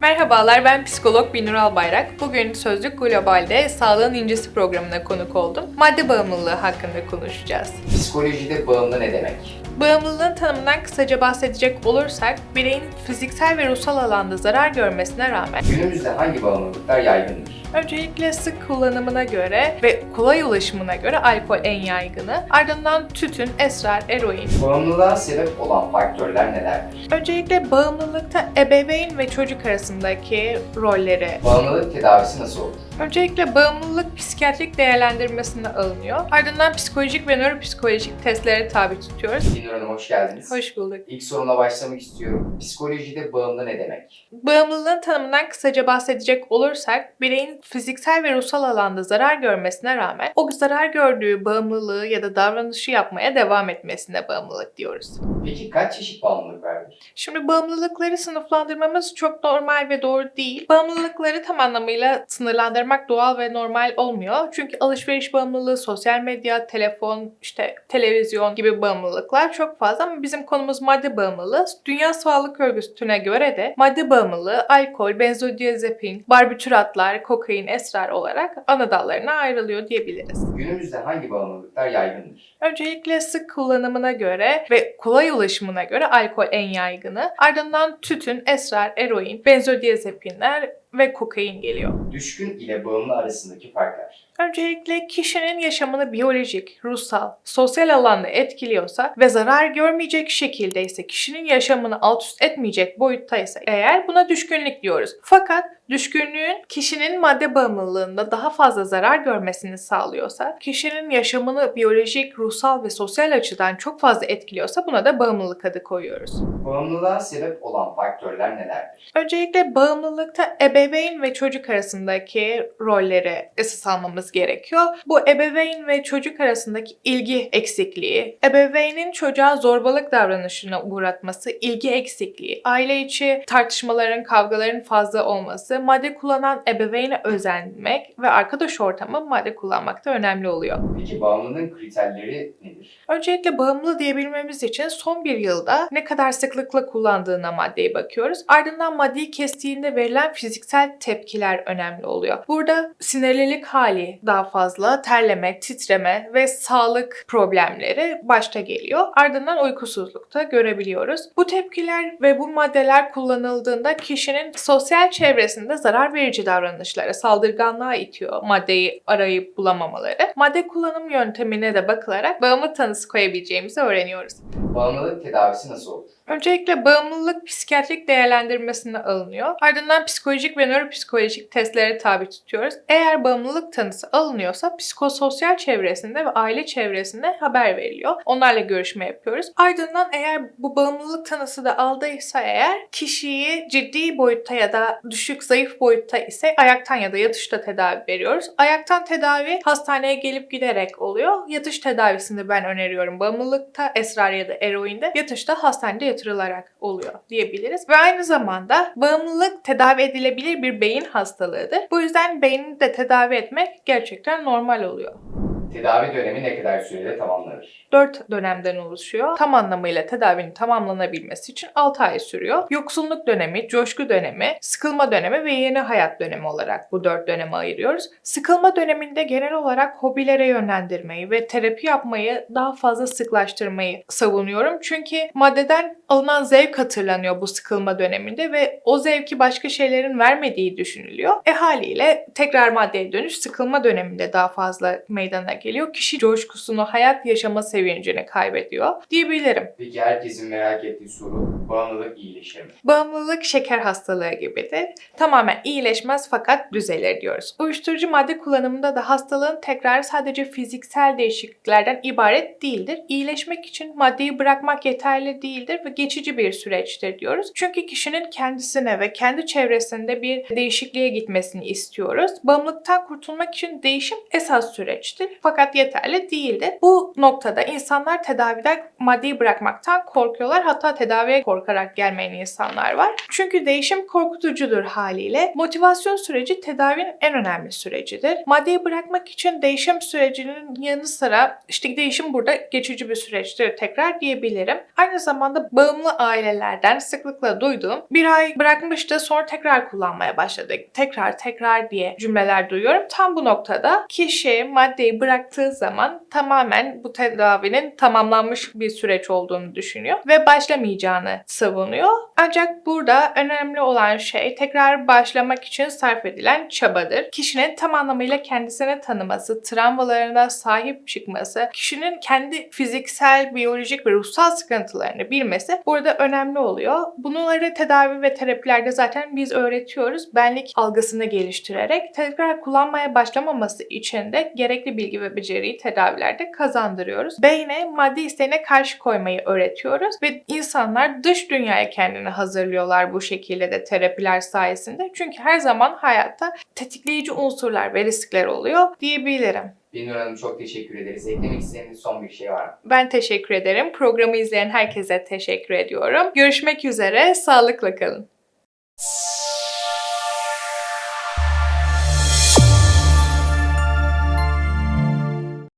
Merhabalar ben psikolog Binur Albayrak. Bugün Sözlük Global'de Sağlığın İncisi programına konuk oldum. Madde bağımlılığı hakkında konuşacağız. Psikolojide bağımlı ne demek? Bağımlılığın tanımından kısaca bahsedecek olursak, bireyin fiziksel ve ruhsal alanda zarar görmesine rağmen Günümüzde hangi bağımlılıklar yaygındır? Öncelikle sık kullanımına göre ve kolay ulaşımına göre alkol en yaygını, ardından tütün, esrar, eroin. Bağımlılığa sebep olan faktörler nelerdir? Öncelikle bağımlılıkta ebeveyn ve çocuk arasındaki rolleri Bağımlılık tedavisi nasıl olur? Öncelikle bağımlılık psikiyatrik değerlendirmesine alınıyor. Ardından psikolojik ve nöropsikolojik testlere tabi tutuyoruz. Dinur Hanım hoş geldiniz. Hoş bulduk. İlk sorumla başlamak istiyorum. Psikolojide bağımlı ne demek? Bağımlılığın tanımından kısaca bahsedecek olursak, bireyin fiziksel ve ruhsal alanda zarar görmesine rağmen o zarar gördüğü bağımlılığı ya da davranışı yapmaya devam etmesine bağımlılık diyoruz. Peki kaç çeşit bağımlılık vardır? Şimdi bağımlılıkları sınıflandırmamız çok normal ve doğru değil. Bağımlılıkları tam anlamıyla sınırlandırmak doğal ve normal olmuyor. Çünkü alışveriş bağımlılığı, sosyal medya, telefon, işte televizyon gibi bağımlılıklar çok fazla ama bizim konumuz madde bağımlılığı. Dünya Sağlık Örgütü'ne göre de madde bağımlılığı alkol, benzodiazepin, barbituratlar, kokain, esrar olarak ana dallarına ayrılıyor diyebiliriz. Günümüzde hangi bağımlılıklar yaygındır? Öncelikle sık kullanımına göre ve kolay ulaşımına göre alkol en yaygını. Ardından tütün, esrar, eroin, benzodiazepinler ve kokain geliyor. Düşkün ile bağımlı arasındaki farklar. Öncelikle kişinin yaşamını biyolojik, ruhsal, sosyal alanda etkiliyorsa ve zarar görmeyecek şekilde ise kişinin yaşamını alt üst etmeyecek boyutta ise eğer buna düşkünlük diyoruz. Fakat düşkünlüğün kişinin madde bağımlılığında daha fazla zarar görmesini sağlıyorsa, kişinin yaşamını biyolojik, ruhsal ve sosyal açıdan çok fazla etkiliyorsa buna da bağımlılık adı koyuyoruz. Bağımlılığa sebep olan faktörler nelerdir? Öncelikle bağımlılıkta ebeveyn ve çocuk arasındaki rolleri esas almamız gerekiyor. Bu ebeveyn ve çocuk arasındaki ilgi eksikliği, ebeveynin çocuğa zorbalık davranışına uğratması, ilgi eksikliği, aile içi tartışmaların, kavgaların fazla olması, madde kullanan ebeveyne özenmek ve arkadaş ortamı madde kullanmakta önemli oluyor. Peki bağımlılığın kriterleri nedir? Öncelikle bağımlı diyebilmemiz için son bir yılda ne kadar sıklıkla kullandığına maddeye bakıyoruz. Ardından maddeyi kestiğinde verilen fiziksel tepkiler önemli oluyor. Burada sinirlilik hali daha fazla, terleme, titreme ve sağlık problemleri başta geliyor. Ardından uykusuzlukta görebiliyoruz. Bu tepkiler ve bu maddeler kullanıldığında kişinin sosyal çevresinde zarar verici davranışlara, saldırganlığa itiyor maddeyi arayıp bulamamaları. Madde kullanım yöntemine de bakılarak bağımlı tanısı koyabileceğimizi öğreniyoruz. Bağımlılık tedavisi nasıl olur? Öncelikle bağımlılık psikiyatrik değerlendirmesine alınıyor. Ardından psikolojik ve nöropsikolojik testlere tabi tutuyoruz. Eğer bağımlılık tanısı alınıyorsa psikososyal çevresinde ve aile çevresinde haber veriliyor. Onlarla görüşme yapıyoruz. Ardından eğer bu bağımlılık tanısı da aldıysa eğer kişiyi ciddi boyutta ya da düşük zayıf boyutta ise ayaktan ya da yatışta tedavi veriyoruz. Ayaktan tedavi hastaneye gelip giderek oluyor. Yatış tedavisini ben öneriyorum. Bağımlılıkta esrar ya da eroinde yatışta hastanede yatırılarak oluyor diyebiliriz. Ve aynı zamanda bağımlılık tedavi edilebilir bir beyin hastalığıdır. Bu yüzden beyni de tedavi etmek gerçekten normal oluyor. Tedavi dönemi ne kadar sürede tamamlanır? 4 dönemden oluşuyor. Tam anlamıyla tedavinin tamamlanabilmesi için 6 ay sürüyor. Yoksunluk dönemi, coşku dönemi, sıkılma dönemi ve yeni hayat dönemi olarak bu 4 döneme ayırıyoruz. Sıkılma döneminde genel olarak hobilere yönlendirmeyi ve terapi yapmayı daha fazla sıklaştırmayı savunuyorum. Çünkü maddeden alınan zevk hatırlanıyor bu sıkılma döneminde ve o zevki başka şeylerin vermediği düşünülüyor. E haliyle tekrar maddeye dönüş sıkılma döneminde daha fazla meydana geliyor. Kişi coşkusunu, hayat yaşama sevincini kaybediyor diyebilirim. Peki herkesin merak ettiği soru bağımlılık iyileşir mi? Bağımlılık şeker hastalığı gibidir. Tamamen iyileşmez fakat düzelir diyoruz. Uyuşturucu madde kullanımında da hastalığın tekrarı sadece fiziksel değişikliklerden ibaret değildir. İyileşmek için maddeyi bırakmak yeterli değildir ve geçici bir süreçtir diyoruz. Çünkü kişinin kendisine ve kendi çevresinde bir değişikliğe gitmesini istiyoruz. Bağımlılıktan kurtulmak için değişim esas süreçtir fakat yeterli değildir. Bu noktada insanlar tedaviden maddeyi bırakmaktan korkuyorlar. Hatta tedaviye korkarak gelmeyen insanlar var. Çünkü değişim korkutucudur haliyle. Motivasyon süreci tedavinin en önemli sürecidir. Maddeyi bırakmak için değişim sürecinin yanı sıra işte değişim burada geçici bir süreçtir tekrar diyebilirim. Aynı zamanda bağımlı ailelerden sıklıkla duyduğum bir ay bırakmıştı sonra tekrar kullanmaya başladı. Tekrar tekrar diye cümleler duyuyorum. Tam bu noktada kişi maddeyi bıraktığı zaman tamamen bu tedavinin tamamlanmış bir süreç olduğunu düşünüyor ve başlamayacağını savunuyor. Ancak burada önemli olan şey tekrar başlamak için sarf edilen çabadır. Kişinin tam anlamıyla kendisini tanıması, travmalarına sahip çıkması, kişinin kendi fiziksel, biyolojik ve ruhsal sıkıntılarını bilmesi burada önemli oluyor. Bunları tedavi ve terapilerde zaten biz öğretiyoruz. Benlik algısını geliştirerek tekrar kullanmaya başlamaması için de gerekli bilgi ve beceriyi tedavilerde kazandırıyoruz. Beyne madde isteğine karşı koymayı öğretiyoruz ve insanlar dış dünyaya kendini hazırlıyorlar bu şekilde de terapiler sayesinde. Çünkü her zaman hayatta tetikleyici unsurlar ve riskler oluyor diyebilirim. Binur Hanım çok teşekkür ederiz. Eklemek istediğiniz son bir şey var mı? Ben teşekkür ederim. Programı izleyen herkese teşekkür ediyorum. Görüşmek üzere. Sağlıkla kalın.